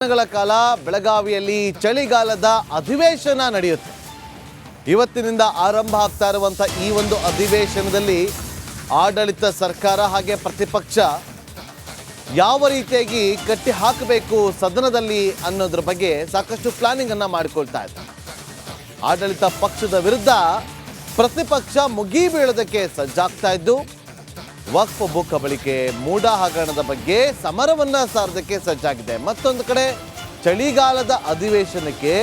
ದಿನಗಳ ಕಾಲ ಬೆಳಗಾವಿಯಲ್ಲಿ ಚಳಿಗಾಲದ ಅಧಿವೇಶನ ನಡೆಯುತ್ತೆ. ಇವತ್ತಿನಿಂದ ಆರಂಭ ಆಗ್ತಾ ಇರುವಂಥ ಈ ಒಂದು ಅಧಿವೇಶನದಲ್ಲಿ ಆಡಳಿತ ಸರ್ಕಾರ ಹಾಗೆ ಪ್ರತಿಪಕ್ಷ ಯಾವ ರೀತಿಯಾಗಿ ಕಟ್ಟಿ ಹಾಕಬೇಕು ಸದನದಲ್ಲಿ ಅನ್ನೋದ್ರ ಬಗ್ಗೆ ಸಾಕಷ್ಟು ಪ್ಲಾನಿಂಗ್ ಅನ್ನ ಮಾಡಿಕೊಳ್ತಾ ಇದೆ ಆಡಳಿತ ಪಕ್ಷದ ವಿರುದ್ಧ ಪ್ರತಿಪಕ್ಷ ಮುಗಿಬೀಳೋದಕ್ಕೆ ಸಜ್ಜಾಗ್ತಾ ಇದ್ದು ವಕ್ಫ್ ಬುಕ್ ಬಳಿಕೆ ಮೂಡ ಹಗರಣದ ಬಗ್ಗೆ ಸಮರವನ್ನ ಸಾರದಕ್ಕೆ ಸಜ್ಜಾಗಿದೆ. ಮತ್ತೊಂದು ಕಡೆ, ಚಳಿಗಾಲದ ಅಧಿವೇಶನಕ್ಕೆ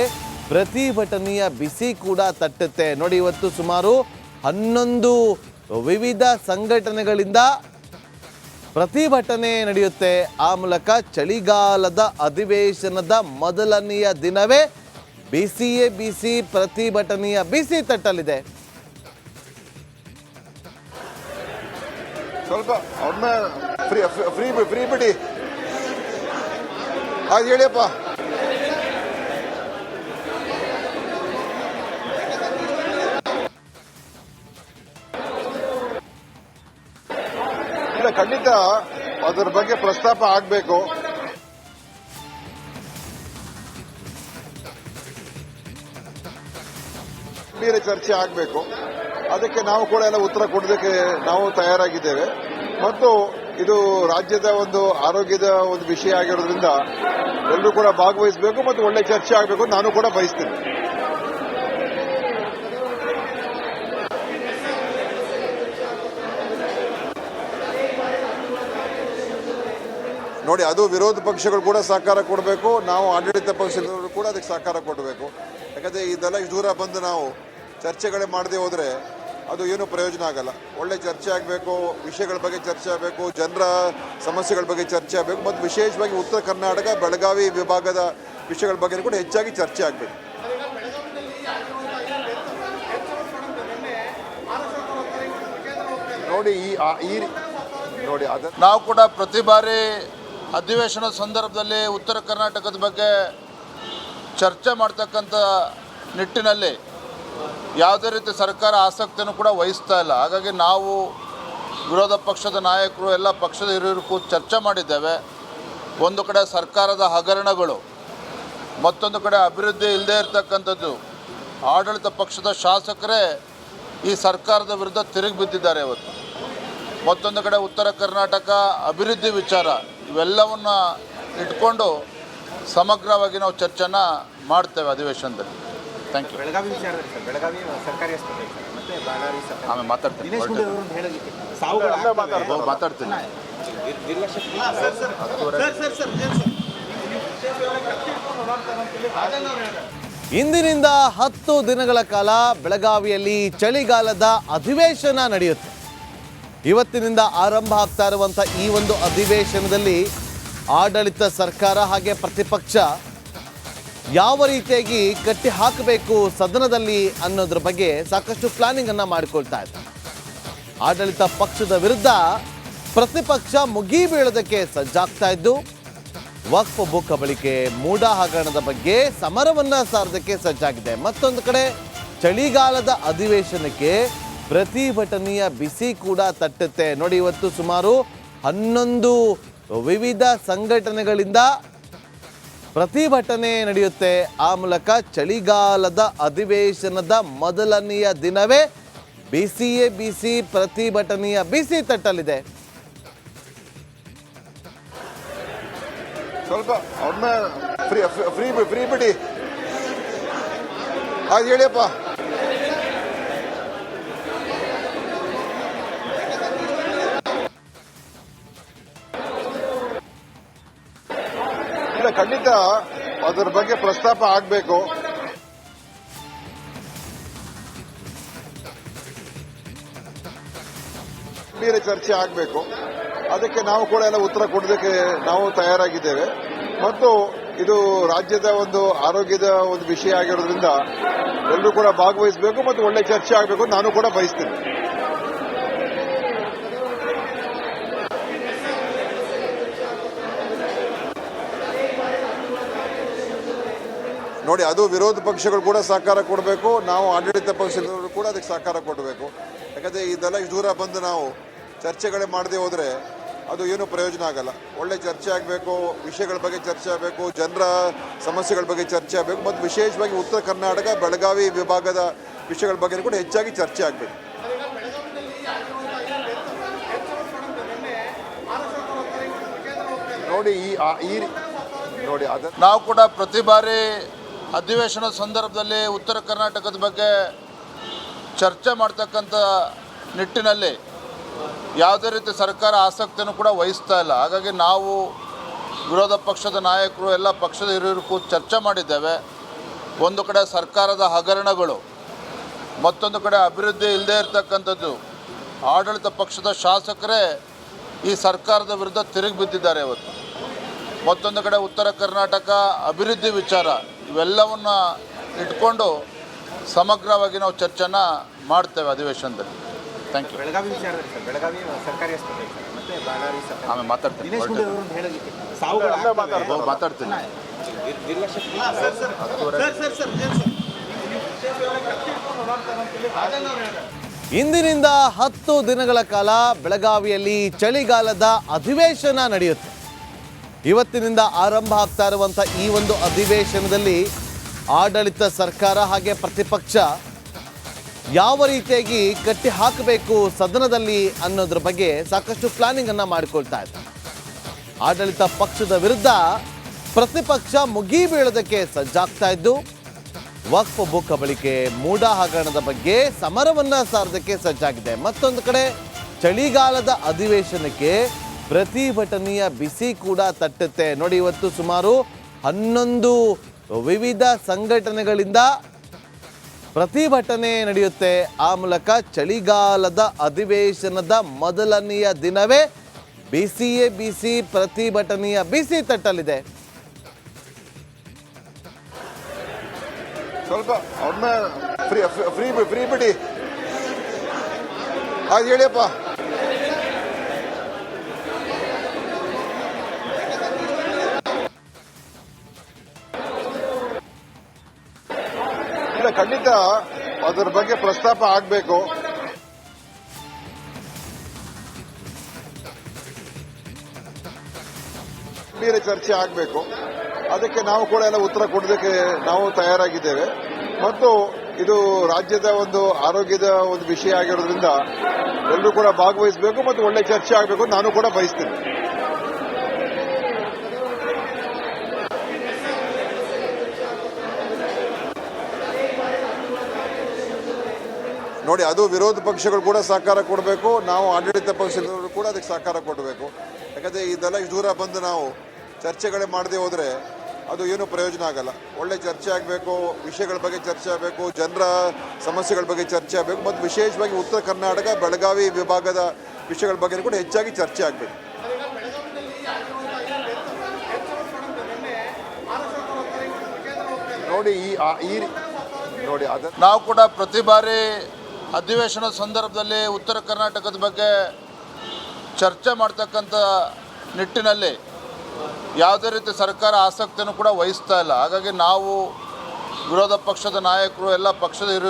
ಪ್ರತಿಭಟನೆಯ ಬಿಸಿ ಕೂಡ ತಟ್ಟುತ್ತೆ. ನೋಡಿ, ಇವತ್ತು ಸುಮಾರು ಹನ್ನೊಂದು ವಿವಿಧ ಸಂಘಟನೆಗಳಿಂದ ಪ್ರತಿಭಟನೆ ನಡೆಯುತ್ತೆ. ಆ ಮೂಲಕ ಚಳಿಗಾಲದ ಅಧಿವೇಶನದ ಮೊದಲನೆಯ ದಿನವೇ ಬಿಸಿಯೇ ಬಿಸಿ ಪ್ರತಿಭಟನೆಯ ಬಿಸಿ ತಟ್ಟಲಿದೆ. ಸ್ವಲ್ಪ ಅವ್ರನ್ನ ಫ್ರೀ ಫ್ರೀ ಫ್ರೀ ಬಿಡಿ. ಅದು ಹೇಳಿಯಪ್ಪ. ಇಲ್ಲ, ಖಂಡಿತ ಅದ್ರ ಬಗ್ಗೆ ಪ್ರಸ್ತಾಪ ಆಗಬೇಕು. ಚರ್ಚೆ ಆಗಬೇಕು. ಅದಕ್ಕೆ ನಾವು ಕೂಡ ಎಲ್ಲ ಉತ್ತರ ಕೊಡೋದಕ್ಕೆ ನಾವು ತಯಾರಾಗಿದ್ದೇವೆ. ಮತ್ತು ಇದು ರಾಜ್ಯದ ಒಂದು ಆರೋಗ್ಯದ ಒಂದು ವಿಷಯ ಆಗಿರೋದ್ರಿಂದ ಎಲ್ಲರೂ ಕೂಡ ಭಾಗವಹಿಸಬೇಕು ಮತ್ತು ಒಳ್ಳೆ ಚರ್ಚೆ ಆಗಬೇಕು ನಾನು ಕೂಡ ಬಯಸ್ತೀನಿ. ನೋಡಿ, ಅದು ವಿರೋಧ ಪಕ್ಷಗಳು ಕೂಡ ಸಹಕಾರ ಕೊಡಬೇಕು, ನಾವು ಆಡಳಿತ ಪಕ್ಷದವರು ಕೂಡ ಅದಕ್ಕೆ ಸಹಕಾರ ಕೊಡಬೇಕು. ಯಾಕಂದ್ರೆ ಇದೆಲ್ಲ ಇಷ್ಟು ದೂರ ಬಂದು ನಾವು ಚರ್ಚೆಗಳೇ ಮಾಡದೆ ಹೋದ್ರೆ ಅದು ಏನು ಪ್ರಯೋಜನ ಆಗಲ್ಲ. ಒಳ್ಳೆ ಚರ್ಚೆ ಆಗಬೇಕು, ವಿಷಯಗಳ ಬಗ್ಗೆ ಚರ್ಚೆ ಆಗಬೇಕು, ಜನರ ಸಮಸ್ಯೆಗಳ ಬಗ್ಗೆ ಚರ್ಚೆ ಆಗಬೇಕು, ಮತ್ತು ವಿಶೇಷವಾಗಿ ಉತ್ತರ ಕರ್ನಾಟಕ, ಬೆಳಗಾವಿ ವಿಭಾಗದ ವಿಷಯಗಳ ಬಗ್ಗೆ ಕೂಡ ಹೆಚ್ಚಾಗಿ ಚರ್ಚೆ ಆಗಬೇಕು. ನೋಡಿ, ಈ ನೋಡಿ, ಅದ ನಾವು ಕೂಡ ಪ್ರತಿ ಬಾರಿ ಅಧಿವೇಶನದ ಸಂದರ್ಭದಲ್ಲಿ ಉತ್ತರ ಕರ್ನಾಟಕದ ಬಗ್ಗೆ ಚರ್ಚೆ ಮಾಡ್ತಕ್ಕಂಥ ನಿಟ್ಟಿನಲ್ಲಿ ಯಾವುದೇ ರೀತಿ ಸರ್ಕಾರ ಆಸಕ್ತಿಯನ್ನು ಕೂಡ ವಹಿಸ್ತಾ ಇಲ್ಲ. ಹಾಗಾಗಿ ನಾವು ವಿರೋಧ ಪಕ್ಷದ ನಾಯಕರು ಎಲ್ಲ ಪಕ್ಷದ ಹಿರಿಯರು ಕೂತು ಚರ್ಚೆ ಮಾಡಿದ್ದೇವೆ. ಒಂದು ಕಡೆ ಸರ್ಕಾರದ ಹಗರಣಗಳು, ಮತ್ತೊಂದು ಕಡೆ ಅಭಿವೃದ್ಧಿ ಇಲ್ಲದೆ ಇರತಕ್ಕಂಥದ್ದು. ಆಡಳಿತ ಪಕ್ಷದ ಶಾಸಕರೇ ಈ ಸರ್ಕಾರದ ವಿರುದ್ಧ ತಿರುಗಿ ಬಿದ್ದಿದ್ದಾರೆ ಇವತ್ತು. ಮತ್ತೊಂದು ಕಡೆ ಉತ್ತರ ಕರ್ನಾಟಕ ಅಭಿವೃದ್ಧಿ ವಿಚಾರ, ಇವೆಲ್ಲವನ್ನು ಇಟ್ಕೊಂಡು ಸಮಗ್ರವಾಗಿ ನಾವು ಚರ್ಚೆನ ಮಾಡ್ತೇವೆ ಅಧಿವೇಶನದಲ್ಲಿ. ಥ್ಯಾಂಕ್ ಯು ಬೆಳಗಾವಿ ವಿಚಾರದಲ್ಲಿ ಸರ್ ಬೆಳಗಾವಿ ಸರ್ಕಾರಿ ಆಸ್ಪತ್ರೆ ಸರ್ ಮತ್ತೆ ಬಳ್ಳಾರಿ ಸರ್. ಆಮೇಲೆ ಮಾತಾಡ್ತೀನಿ. ದಿನೇಶ್ ಗುಂಡೂರಾವ್ ಅವ್ರನ್ನ ಹೇಳೋದಕ್ಕೆ ಸಾವುಗಳು ಹೋಗಿ ಮಾತಾಡ್ತೀನಿ. ಇಂದಿನಿಂದ ಹತ್ತು ದಿನಗಳ ಕಾಲ ಬೆಳಗಾವಿಯಲ್ಲಿ ಚಳಿಗಾಲದ ಅಧಿವೇಶನ ನಡೆಯುತ್ತೆ. ಇವತ್ತಿನಿಂದ ಆರಂಭ ಆಗ್ತಾ ಇರುವಂಥ ಈ ಒಂದು ಅಧಿವೇಶನದಲ್ಲಿ ಆಡಳಿತ ಸರ್ಕಾರ ಹಾಗೆ ಪ್ರತಿಪಕ್ಷ ಯಾವ ರೀತಿಯಾಗಿ ಕಟ್ಟಿ ಹಾಕಬೇಕು ಸದನದಲ್ಲಿ ಅನ್ನೋದ್ರ ಬಗ್ಗೆ ಸಾಕಷ್ಟು ಪ್ಲಾನಿಂಗ್ ಅನ್ನ ಮಾಡಿಕೊಳ್ತಾ ಇದ್ದಾರೆ. ಆಡಳಿತ ಪಕ್ಷದ ವಿರುದ್ಧ ಪ್ರತಿಪಕ್ಷ ಮುಗಿ ಬೀಳೋದಕ್ಕೆ ಸಜ್ಜಾಗ್ತಾ ಇದ್ದು, ವಕ್ಫ್ ಬುಕ್ ಬಳಿಕೆ ಮೂಡ ಹಗರಣದ ಬಗ್ಗೆ ಸಮರವನ್ನ ಸಾರದಕ್ಕೆ ಸಜ್ಜಾಗಿದೆ. ಮತ್ತೊಂದು ಕಡೆ, ಚಳಿಗಾಲದ ಅಧಿವೇಶನಕ್ಕೆ ಪ್ರತಿಭಟನೆಯ ಬಿಸಿ ಕೂಡ ತಟ್ಟುತ್ತೆ. ನೋಡಿ, ಇವತ್ತು ಸುಮಾರು ಹನ್ನೊಂದು ವಿವಿಧ ಸಂಘಟನೆಗಳಿಂದ ಪ್ರತಿಭಟನೆ ನಡೆಯುತ್ತೆ. ಆ ಮೂಲಕ ಚಳಿಗಾಲದ ಅಧಿವೇಶನದ ಮೊದಲನೆಯ ದಿನವೇ ಬಿಸಿಯೇ ಬಿಸಿ ಪ್ರತಿಭಟನೆಯ ಬಿಸಿ ತಟ್ಟಲಿದೆ. ಸ್ವಲ್ಪ ಫ್ರೀ ಫ್ರೀ ಫ್ರೀ ಬಿಡಿ. ಹೇಳಿಯಪ್ಪ. ಇಲ್ಲ ಖಂಡಿತ ಅದರ ಬಗ್ಗೆ ಪ್ರಸ್ತಾಪ ಆಗಬೇಕು. ಬೇರೆ ಚರ್ಚೆ ಆಗಬೇಕು. ಅದಕ್ಕೆ ನಾವು ಕೂಡ ಎಲ್ಲ ಉತ್ತರ ಕೊಡೋದಕ್ಕೆ ನಾವು ತಯಾರಾಗಿದ್ದೇವೆ. ಮತ್ತು ಇದು ರಾಜ್ಯದ ಒಂದು ಆರೋಗ್ಯದ ಒಂದು ವಿಷಯ ಆಗಿರೋದ್ರಿಂದ ಎಲ್ಲರೂ ಕೂಡ ಭಾಗವಹಿಸಬೇಕು ಮತ್ತು ಒಳ್ಳೆ ಚರ್ಚೆ ಆಗಬೇಕು ನಾನು ಕೂಡ ಬಯಸ್ತೀನಿ. ನೋಡಿ, ಅದು ವಿರೋಧ ಪಕ್ಷಗಳು ಕೂಡ ಸಹಕಾರ ಕೊಡಬೇಕು. ನಾವು ಆಡಳಿತ ಪಕ್ಷದವರು ಕೂಡ ಅದಕ್ಕೆ ಸಹಕಾರ ಕೊಡಬೇಕು. ಯಾಕಂದರೆ ಇದೆಲ್ಲ ಇಷ್ಟು ದೂರ ಬಂದು ನಾವು ಚರ್ಚೆಗಳೇ ಮಾಡದೆ ಹೋದರೆ ಅದು ಏನು ಪ್ರಯೋಜನ ಆಗಲ್ಲ. ಒಳ್ಳೆ ಚರ್ಚೆ ಆಗಬೇಕು, ವಿಷಯಗಳ ಬಗ್ಗೆ ಚರ್ಚೆ ಆಗಬೇಕು, ಜನರ ಸಮಸ್ಯೆಗಳ ಬಗ್ಗೆ ಚರ್ಚೆ ಆಗಬೇಕು, ಮತ್ತು ವಿಶೇಷವಾಗಿ ಉತ್ತರ ಕರ್ನಾಟಕ, ಬೆಳಗಾವಿ ವಿಭಾಗದ ವಿಷಯಗಳ ಬಗ್ಗೆ ಕೂಡ ಹೆಚ್ಚಾಗಿ ಚರ್ಚೆ ಆಗಬೇಕು. ನೋಡಿ ಈ ನೋಡಿ, ಅದ ನಾವು ಕೂಡ ಪ್ರತಿ ಬಾರಿ ಅಧಿವೇಶನದ ಸಂದರ್ಭದಲ್ಲಿ ಉತ್ತರ ಕರ್ನಾಟಕದ ಬಗ್ಗೆ ಚರ್ಚೆ ಮಾಡ್ತಕ್ಕಂಥ ನಿಟ್ಟಿನಲ್ಲಿ ಯಾವುದೇ ರೀತಿ ಸರ್ಕಾರ ಆಸಕ್ತಿಯನ್ನು ಕೂಡ ವಹಿಸ್ತಾ ಇಲ್ಲ. ಹಾಗಾಗಿ ನಾವು ವಿರೋಧ ಪಕ್ಷದ ನಾಯಕರು ಎಲ್ಲ ಪಕ್ಷದ ಹಿರಿಯರು ಚರ್ಚೆ ಮಾಡಿದ್ದೇವೆ. ಒಂದು ಕಡೆ ಸರ್ಕಾರದ ಹಗರಣಗಳು, ಮತ್ತೊಂದು ಕಡೆ ಅಭಿವೃದ್ಧಿ ಇಲ್ಲದೇ ಇರತಕ್ಕಂಥದ್ದು. ಆಡಳಿತ ಪಕ್ಷದ ಶಾಸಕರೇ ಈ ಸರ್ಕಾರದ ವಿರುದ್ಧ ತಿರುಗಿ ಬಿದ್ದಿದ್ದಾರೆ ಇವತ್ತು. ಮತ್ತೊಂದು ಕಡೆ ಉತ್ತರ ಕರ್ನಾಟಕ ಅಭಿವೃದ್ಧಿ ವಿಚಾರ. ಇವೆಲ್ಲವನ್ನ ಇಟ್ಕೊಂಡು ಸಮಗ್ರವಾಗಿ ನಾವು ಚರ್ಚೆನ ಮಾಡ್ತೇವೆ ಅಧಿವೇಶನದಲ್ಲಿ ಥ್ಯಾಂಕ್ ಯು ಬೆಳಗಾವಿ ವಿಚಾರದಲ್ಲಿ ಸರ್ ಬೆಳಗಾವಿ ಸರ್ಕಾರಿ ಆಸ್ಪತ್ರೆ ಸರ್ ಮತ್ತೆ ಬಳ್ಳಾರಿ ಸರ್ ಆಮೇಲೆ ಮಾತಾಡ್ತೀನಿ ದಿನೇಶ್ ಗುಂಡೂರಾವ್ ಅವ್ರನ್ನ ಹೇಳೋದಕ್ಕೆ ಸಾವುಗಳು ಆಗ್ತವೆ. ಹೋಗಿ ಮಾತಾಡ್ತೀನಿ ನಿರ್- ನಿರ್ಲಕ್ಷ್ಯ ಇಂದಿನಿಂದ ಹತ್ತು ದಿನಗಳ ಕಾಲ ಬೆಳಗಾವಿಯಲ್ಲಿ ಚಳಿಗಾಲದ ಅಧಿವೇಶನ ನಡೆಯುತ್ತೆ ಇವತ್ತಿನಿಂದ ಆರಂಭ ಆಗ್ತಾ ಇರುವಂಥ ಈ ಒಂದು ಅಧಿವೇಶನದಲ್ಲಿ ಆಡಳಿತ ಸರ್ಕಾರ ಹಾಗೆ ಪ್ರತಿಪಕ್ಷ ಯಾವ ರೀತಿಯಾಗಿ ಕಟ್ಟಿ ಹಾಕಬೇಕು ಸದನದಲ್ಲಿ ಅನ್ನೋದ್ರ ಬಗ್ಗೆ ಸಾಕಷ್ಟು ಪ್ಲಾನಿಂಗ್ ಅನ್ನ ಮಾಡಿಕೊಳ್ತಾ ಇದೆ ಆಡಳಿತ ಪಕ್ಷದ ವಿರುದ್ಧ ಪ್ರತಿಪಕ್ಷ ಮುಗಿ ಬೀಳೋದಕ್ಕೆ ಸಜ್ಜಾಗ್ತಾ ಇದ್ದು, ವಕ್ಫ್ ಬುಕ್ ಕಬಳಿಕೆ ಮೂಡ ಹಗರಣದ ಬಗ್ಗೆ ಸಮರವನ್ನ ಸಾರದಕ್ಕೆ ಸಜ್ಜಾಗಿದೆ. ಮತ್ತೊಂದು ಕಡೆ ಚಳಿಗಾಲದ ಅಧಿವೇಶನಕ್ಕೆ ಪ್ರತಿಭಟನೆಯ ಬಿಸಿ ಕೂಡ ತಟ್ಟುತ್ತೆ. ನೋಡಿ, ಇವತ್ತು ಸುಮಾರು ಹನ್ನೊಂದು ವಿವಿಧ ಸಂಘಟನೆಗಳಿಂದ ಪ್ರತಿಭಟನೆ ನಡೆಯುತ್ತೆ. ಆ ಮೂಲಕ ಚಳಿಗಾಲದ ಅಧಿವೇಶನದ ಮೊದಲನೆಯ ದಿನವೇ ಬಿಸಿಯೇ ಬಿಸಿ ಪ್ರತಿಭಟನೆಯ ಬಿಸಿ ತಟ್ಟಲಿದೆ. ಸ್ವಲ್ಪ ಫ್ರೀ ಫ್ರೀ ಫ್ರೀ ಬಿಡಿ. ಅದು ಹೇಳಿಯಪ್ಪ. ಇಲ್ಲ ಖಂಡಿತ ಅದರ ಬಗ್ಗೆ ಪ್ರಸ್ತಾಪ ಆಗಬೇಕು. ಬೇರೆ ಚರ್ಚೆ ಆಗಬೇಕು. ಅದಕ್ಕೆ ನಾವು ಕೂಡ ಎಲ್ಲ ಉತ್ತರ ಕೊಡೋದಕ್ಕೆ ನಾವು ತಯಾರಾಗಿದ್ದೇವೆ. ಮತ್ತು ಇದು ರಾಜ್ಯದ ಒಂದು ಆರೋಗ್ಯದ ಒಂದು ವಿಷಯ ಆಗಿರೋದ್ರಿಂದ ಎಲ್ಲರೂ ಕೂಡ ಭಾಗವಹಿಸಬೇಕು ಮತ್ತು ಒಳ್ಳೆ ಚರ್ಚೆ ಆಗಬೇಕು ನಾನು ಕೂಡ ಬಯಸ್ತೀನಿ. ನೋಡಿ, ಅದು ವಿರೋಧ ಪಕ್ಷಗಳು ಕೂಡ ಸಹಕಾರ ಕೊಡಬೇಕು. ನಾವು ಆಡಳಿತ ಪಕ್ಷದವರು ಕೂಡ ಅದಕ್ಕೆ ಸಹಕಾರ ಕೊಡಬೇಕು. ಯಾಕಂದರೆ ಇದೆಲ್ಲ ಇಷ್ಟು ದೂರ ಬಂದು ನಾವು ಚರ್ಚೆಗಳೇ ಮಾಡದೆ ಹೋದರೆ ಅದು ಏನು ಪ್ರಯೋಜನ ಆಗಲ್ಲ. ಒಳ್ಳೆ ಚರ್ಚೆ ಆಗಬೇಕು, ವಿಷಯಗಳ ಬಗ್ಗೆ ಚರ್ಚೆ ಆಗಬೇಕು, ಜನರ ಸಮಸ್ಯೆಗಳ ಬಗ್ಗೆ ಚರ್ಚೆ ಆಗಬೇಕು, ಮತ್ತು ವಿಶೇಷವಾಗಿ ಉತ್ತರ ಕರ್ನಾಟಕ, ಬೆಳಗಾವಿ ವಿಭಾಗದ ವಿಷಯಗಳ ಬಗ್ಗೆ ಕೂಡ ಹೆಚ್ಚಾಗಿ ಚರ್ಚೆ ಆಗಬೇಕು. ನೋಡಿ ಈ ನೋಡಿ, ಅದ ನಾವು ಕೂಡ ಪ್ರತಿ ಬಾರಿ ಅಧಿವೇಶನದ ಸಂದರ್ಭದಲ್ಲಿ ಉತ್ತರ ಕರ್ನಾಟಕದ ಬಗ್ಗೆ ಚರ್ಚೆ ಮಾಡ್ತಕ್ಕಂಥ ನಿಟ್ಟಿನಲ್ಲಿ ಯಾವುದೇ ರೀತಿ ಸರ್ಕಾರ ಆಸಕ್ತಿಯನ್ನು ಕೂಡ ವಹಿಸ್ತಾ ಇಲ್ಲ. ಹಾಗಾಗಿ ನಾವು ವಿರೋಧ ಪಕ್ಷದ ನಾಯಕರು ಎಲ್ಲ ಪಕ್ಷದ ಹಿರಿಯರು